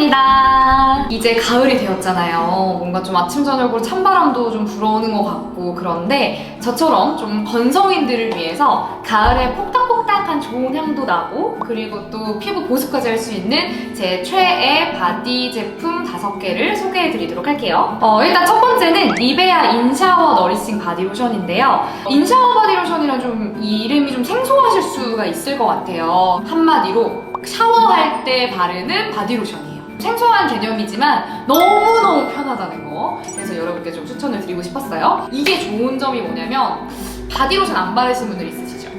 세영입니다. 이제 가을이 되었잖아요. 뭔가 좀 아침 저녁으로 찬바람도 좀 불어오는 것 같고 그런데 저처럼 좀 건성인들을 위해서 가을에 폭닥폭닥한 좋은 향도 나고 그리고 또 피부 보습까지 할 수 있는 제 최애 바디 제품 다섯 개를 소개해드리도록 할게요. 어, 일단 첫 번째는 리베아 인샤워 너리싱 바디 로션인데요. 인샤워 바디 로션이란 좀 이름이 좀 생소하실 수가 있을 것 같아요. 한마디로 샤워할 때 바르는 바디로션이에요. 생소한 개념이지만 너무너무 편하다는 거. 그래서 여러분께 좀 추천을 드리고 싶었어요. 이게 좋은 점이 뭐냐면 바디로션 안 바르신 분들 있으시죠?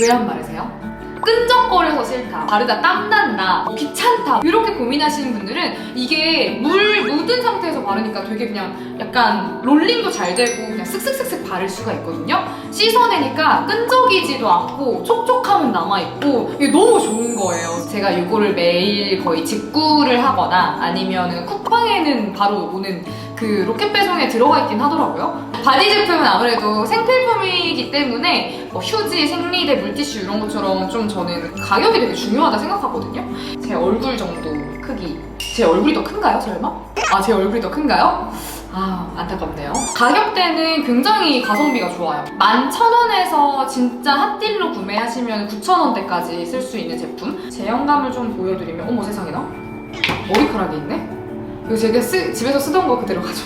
왜 안 바르세요? 끈적거려서 싫다. 바르다 땀난다. 뭐 귀찮다. 이렇게 고민하시는 분들은 이게 물 묻은 상태에서 바르니까 되게 그냥 약간 롤링도 잘 되고 그냥 쓱쓱쓱쓱 바를 수가 있거든요. 씻어내니까 끈적이지도 않고 촉촉함은 남아있고 이게 너무 좋은 거예요. 제가 이거를 매일 거의 직구를 하거나 아니면은 쿠팡에는 바로 오는 그 로켓 배송에 들어가 있긴 하더라고요. 바디 제품은 아무래도 생필품이기 때문에 뭐 휴지, 생리대, 물티슈 이런 것처럼 좀 저는 가격이 되게 중요하다 생각하거든요. 제 얼굴 정도 크기. 제 얼굴이 더 큰가요, 설마? 아, 제 얼굴이 더 큰가요? 아, 안타깝네요. 가격대는 굉장히 가성비가 좋아요. 11,000원에서 진짜 핫딜로 구매하시면 9,000원대까지 쓸 수 있는 제품. 제형감을 좀 보여드리면, 어머 세상에나? 머리카락이 있네? 이거 제가 쓰- 집에서 쓰던 거 그대로 가져.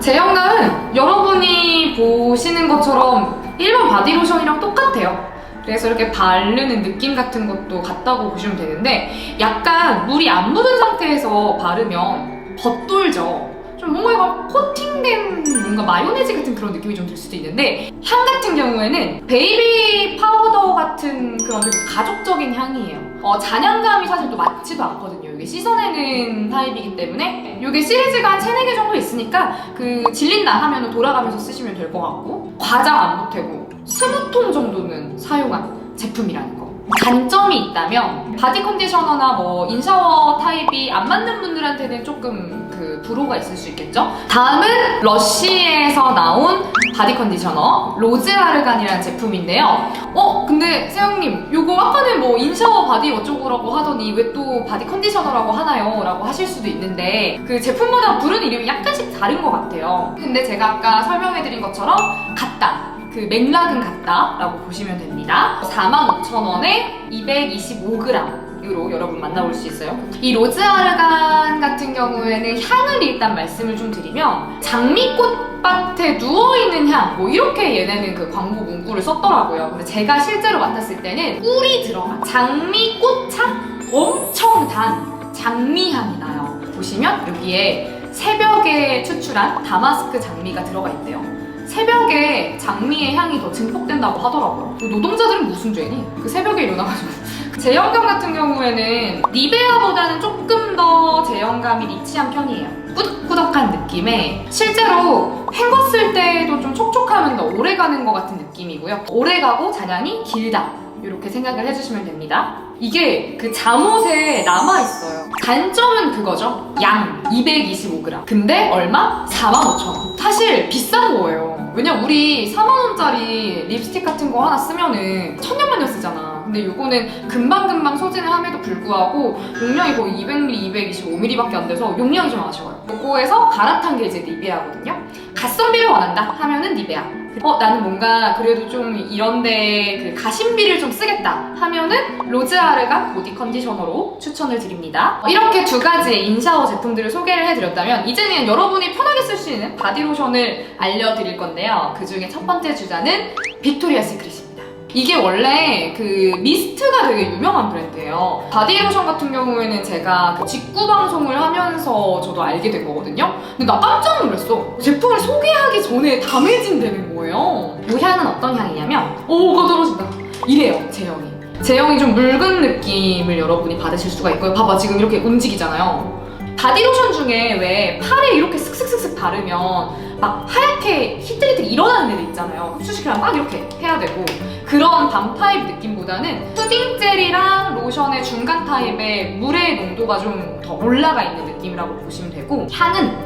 제형감은 여러분이 보시는 것처럼 일반 바디로션이랑 똑같아요. 그래서 이렇게 바르는 느낌 같은 것도 같다고 보시면 되는데 약간 물이 안 묻은 상태에서 바르면 겉돌죠. 좀 뭔가 약간 코팅된 뭔가 마요네즈 같은 그런 느낌이 좀 들 수도 있는데 향 같은 경우에는 베이비 파우더 같은 그런 좀 가족적인 향이에요. 어, 잔향감이 사실 또 많지도 않거든요. 이게 씻어내는 타입이기 때문에 이게 시리즈가 한 3, 4개 정도 있으니까 그 질린다 하면 돌아가면서 쓰시면 될 것 같고 과장 안 보태고 20통 정도는 사용한 제품이라는 거. 단점이 있다면 바디 컨디셔너나 뭐 인샤워 타입이 안 맞는 분들한테는 조금 그 불호가 있을 수 있겠죠. 다음은 러쉬에서 나온 바디 컨디셔너 로즈 아르간이라는 제품인데요. 어 근데 세영님 요거 아까는 뭐 인샤워 바디 어쩌고라고 하더니 왜 또 바디 컨디셔너라고 하나요? 라고 하실 수도 있는데 그 제품마다 부르는 이름이 약간씩 다른 것 같아요. 근데 제가 아까 설명해드린 것처럼 같다. 그 맥락은 같다라고 보시면 됩니다. 45,000원에 225g 으로 여러분 만나볼 수 있어요. 이 로즈 아르간 같은 경우에는 향을 일단 말씀을 좀 드리면 장미꽃밭에 누워있는 향, 뭐 이렇게 얘네는 그 광고 문구를 썼더라고요. 근데 제가 실제로 맡았을 때는 꿀이 들어간 장미꽃향 엄청 단 장미향이 나요. 보시면 여기에 새벽에 추출한 다마스크 장미가 들어가 있대요. 새벽에 장미의 향이 더 증폭된다고 하더라고요. 그 노동자들은 무슨 죄니? 그 새벽에 일어나가지고. 제형감 같은 경우에는 니베아보다는 조금 더 제형감이 리치한 편이에요. 꾸덕꾸덕한 느낌에 실제로 헹궜을 때도 좀 촉촉하면 더 오래 가는 것 같은 느낌이고요. 오래 가고 잔향이 길다. 이렇게 생각을 해주시면 됩니다. 이게 그 잠옷에 남아있어요. 단점은 그거죠. 양 225g. 근데 얼마? 45,000원. 사실 비싼 거예요. 왜냐면 우리 4만원짜리 립스틱 같은 거 하나 쓰면은 천년만년 쓰잖아. 근데 요거는 금방금방 소진을 함에도 불구하고 용량이 거의 200ml, 225ml밖에 안 돼서 용량이 좀 아쉬워요. 요거에서 갈아탄 게 이제 니베아거든요. 가성비를 원한다 하면은 니베아. 어 나는 뭔가 그래도 좀 이런데 그 가심비를 좀 쓰겠다 하면은 로즈아르간 보디 컨디셔너로 추천을 드립니다. 어, 이렇게 두 가지의 인샤워 제품들을 소개를 해드렸다면 이제는 여러분이 편하게 쓸 수 있는 바디로션을 알려드릴 건데요. 그 중에 첫 번째 주자는 빅토리아 시크릿입니다. 이게 원래 그 미스트가 되게 유명한 브랜드예요. 바디로션 같은 경우에는 제가 그 직구 방송을 하면서 저도 알게 된 거거든요. 근데 나 깜짝 놀랐어. 제품을 소개하기 전에 담해진다는 거예요. 이 향은 어떤 향이냐면 오가 떨어진다. 이래요 제형이. 제형이 좀 묽은 느낌을 여러분이 받으실 수가 있고요. 봐봐 지금 이렇게 움직이잖아요. 바디로션 중에 왜 팔에 이렇게 슥슥슥슥 바르면 막 하얗게 히트리트 일어나는 애들 있잖아요. 흡수시키려면 막 이렇게 해야 되고 그런 밤 타입 느낌보다는 푸딩 젤이랑 로션의 중간 타입의 물의 농도가 좀 더 올라가 있는 느낌이라고 보시면 되고 향은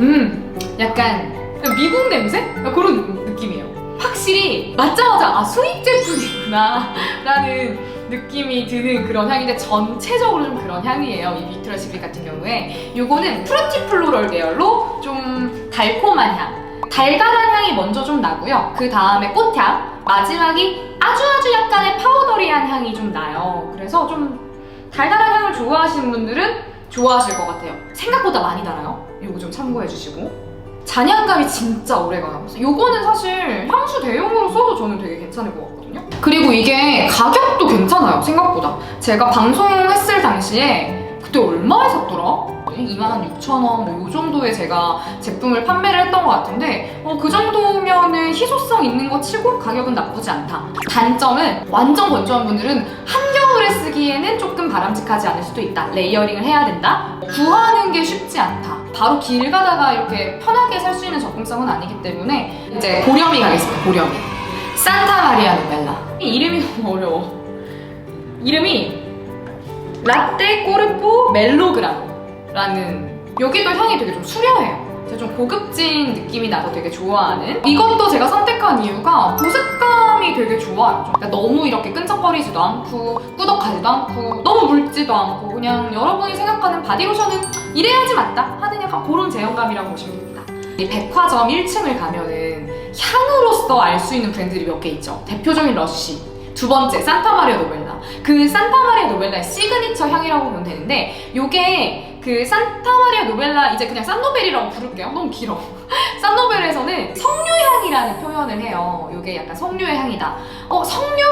음 약간 미국 냄새? 그런 느낌이에요. 확실히 맞자마자 아 수입 제품이구나 라는 느낌이 드는 그런 향인데 전체적으로 좀 그런 향이에요. 이 빅토리아 시크릿 같은 경우에 요거는 프루티 플로럴 계열로 좀 달콤한 향. 달달한 향이 먼저 좀 나고요. 그 다음에 꽃향, 마지막이 아주 아주 약간의 파우더리한 향이 좀 나요. 그래서 좀 달달한 향을 좋아하시는 분들은 좋아하실 것 같아요. 생각보다 많이 달아요. 요거 좀 참고해 주시고. 잔향감이 진짜 오래가요. 요거는 사실 향수 대용으로 써도 저는 되게 괜찮을 것 같거든요. 그리고 이게 가격도 괜찮아요, 생각보다. 제가 방송했을 당시에 그때 얼마에 샀더라? 26,000원 뭐요 정도에 제가 제품을 판매를 했던 것 같은데 어, 그 정도면은 희소성 있는 거 치고 가격은 나쁘지 않다. 단점은 완전 건조한 분들은 한겨울에 쓰기에는 조금 바람직하지 않을 수도 있다. 레이어링을 해야 된다. 구하는 게 쉽지 않다. 바로 길 가다가 이렇게 편하게 살 수 있는 접근성은 아니기 때문에 이제 고렴이 가겠습니다. 고렴이. 산타 마리아 노벨라. 이 이름이 너무 어려워. 이름이 라떼 꼬르포 멜로그라노라는 여기도 향이 되게 좀 수려해요. 제가 좀 고급진 느낌이 나서 되게 좋아하는 이것도 제가 선택한 이유가 보습감이 되게 좋아요. 그러니까 너무 이렇게 끈적거리지도 않고 꾸덕하지도 않고 너무 묽지도 않고 그냥 여러분이 생각하는 바디로션은 이래야지 맞다 하는 약간 그런 제형감이라고 보시면 됩니다. 이 백화점 1층을 가면은 향으로서 알 수 있는 브랜드들이 몇 개 있죠. 대표적인 러쉬, 두 번째 산타마리아 노벨라. 그 산타마리아 노벨라의 시그니처 향이라고 보면 되는데 요게 그 산타마리아 노벨라 이제 그냥 산노벨이라고 부를게요. 너무 길어. 산노벨에서는 석류향이라는 표현을 해요. 요게 약간 석류의 향이다. 어 석류?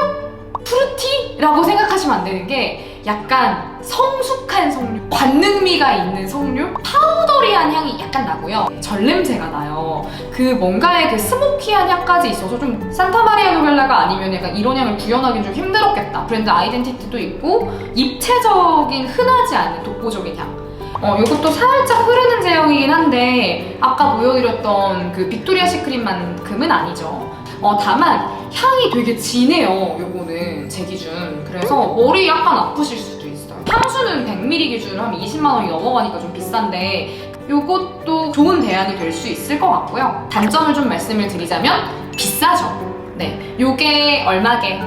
프루티라고 생각하시면 안 되는 게 약간 성숙한 석류, 관능미가 있는 석류, 파우더리한 향이 약간 나고요. 전냄새가 나요. 그 뭔가의 그 스모키한 향까지 있어서 좀 산타마리아 노벨라가 아니면 약간 이런 향을 구현하기는 좀 힘들었겠다. 브랜드 아이덴티티도 있고 입체적인 흔하지 않은 독보적인 향. 어, 이것도 살짝 흐르는 제형이긴 한데 아까 보여드렸던 그 빅토리아 시크릿만큼은 아니죠. 어, 다만 향이 되게 진해요. 요거는 제 기준. 그래서 머리 약간 아프실 수도 있어요. 향수는 100ml 기준으로 하면 20만 원이 넘어가니까 좀 비싼데 요것도 좋은 대안이 될 수 있을 것 같고요. 단점을 좀 말씀을 드리자면 비싸죠. 네, 요게 얼마게?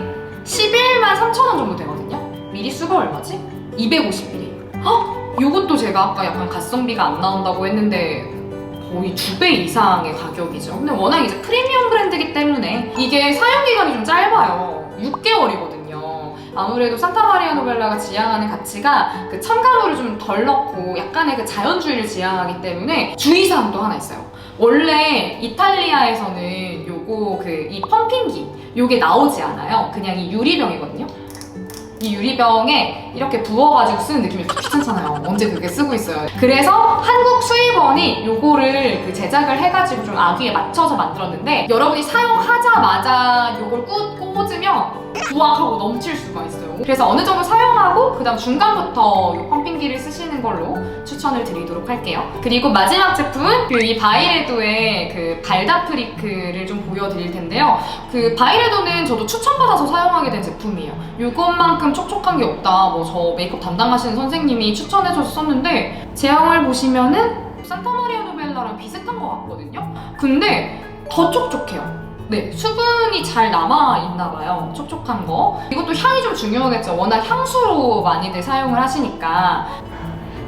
11만 3천 원 정도 되거든요. 미리 수가 얼마지? 250ml. 헉! 요것도 제가 아까 약간 가성비가 안 나온다고 했는데 거의 두 배 이상의 가격이죠. 근데 워낙 이제 프리미엄 브랜드이기 때문에 이게 사용 기간이 좀 짧아요. 6개월이거든요. 아무래도 산타마리아 노벨라가 지향하는 가치가 그 첨가물을 좀 덜 넣고 약간의 그 자연주의를 지향하기 때문에 주의사항도 하나 있어요. 원래 이탈리아에서는 요거 그 이 펌핑기 요게 나오지 않아요. 그냥 이 유리병이거든요. 이 유리병에 이렇게 부어가지고 쓰는 느낌이 좀 귀찮잖아요. 언제 그렇게 쓰고 있어요. 그래서 한국 수입원이 요거를 그 제작을 해가지고 좀 아기에 맞춰서 만들었는데 여러분이 사용하자마자 요걸 꾸, 꽂으면 부악하고 넘칠 수가 있어요. 그래서 어느 정도 사용하고 그 다음 중간부터 요 펌핑기를 쓰시는 걸로 추천을 드리도록 할게요. 그리고 마지막 제품은 그 이 바이레도의 그 발다프리크를 좀 보여드릴 텐데요. 그 바이레도는 저도 추천받아서 사용하게 된 제품이에요. 이것만큼 촉촉한 게 없다. 뭐 저 메이크업 담당하시는 선생님이 추천해줘서 썼는데 제형을 보시면은 산타마리아 노벨라랑 비슷한 것 같거든요. 근데 더 촉촉해요. 네, 수분이 잘 남아있나 봐요. 촉촉한 거. 이것도 향이 좀 중요하겠죠. 워낙 향수로 많이들 사용을 하시니까.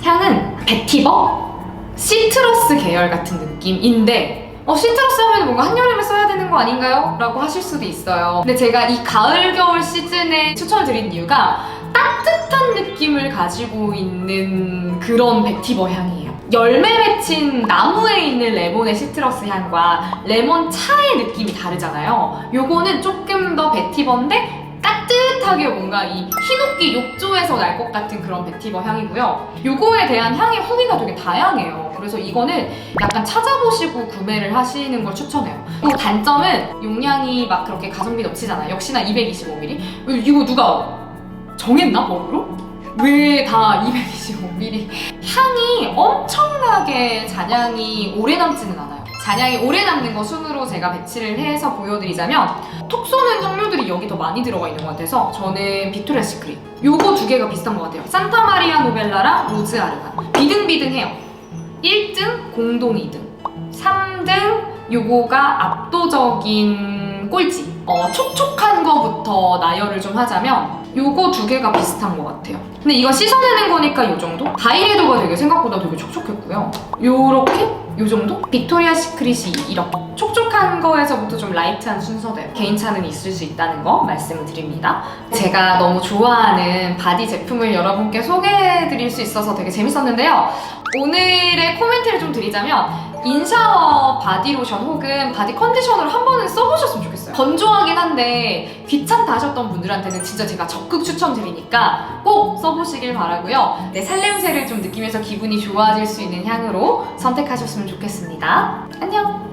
향은 베티버? 시트러스 계열 같은 느낌인데 어, 시트러스 하면 뭔가 한여름에 써야 되는 거 아닌가요? 라고 하실 수도 있어요. 근데 제가 이 가을, 겨울 시즌에 추천을 드린 이유가 따뜻한 느낌을 가지고 있는 그런 베티버 향이에요. 열매 맺힌 나무에 있는 레몬의 시트러스 향과 레몬 차의 느낌이 다르잖아요. 요거는 조금 더 베티버인데 따뜻하게 뭔가 이 흰옥기 욕조에서 날 것 같은 그런 베티버 향이고요. 요거에 대한 향의 후기가 되게 다양해요. 그래서 이거는 약간 찾아보시고 구매를 하시는 걸 추천해요. 그리고 단점은 용량이 막 그렇게 가성비 넘치잖아요. 역시나 225ml. 이거 누가 정했나 머리로? 왜 다 225ml? 향이 엄청나게 잔향이 오래 남지는 않아요. 잔향이 오래 남는 거 순으로 제가 배치를 해서 보여드리자면 톡 쏘는 향료들이 여기 더 많이 들어가 있는 것 같아서 저는 빅토리아 시크릿 요거 두 개가 비슷한 것 같아요. 산타 마리아 노벨라랑 로즈 아르간 비등비등해요. 1등 공동 2등 3등 요거가 압도적인 꼴찌 어, 촉촉한 거부터 나열을 좀 하자면 요거 두 개가 비슷한 것 같아요. 근데 이거 씻어내는 거니까 요 정도? 바이레도가 되게 생각보다 되게 촉촉했고요. 요렇게? 요 정도? 빅토리아 시크릿이 이렇게 촉촉한 거에서부터 좀 라이트한 순서대로 개인차는 있을 수 있다는 거 말씀을 드립니다. 제가 너무 좋아하는 바디 제품을 여러분께 소개해드릴 수 있어서 되게 재밌었는데요. 오늘의 코멘트를 좀 드리자면 인샤워 바디로션 혹은 바디 컨디셔너를 한 번은 써보셨으면 좋겠어요. 건조하긴 한데 귀찮다 하셨던 분들한테는 진짜 제가 적극 추천드리니까 꼭 써보시길 바라고요. 내 살냄새를 좀 느끼면서 기분이 좋아질 수 있는 향으로 선택하셨으면 좋겠습니다. 안녕!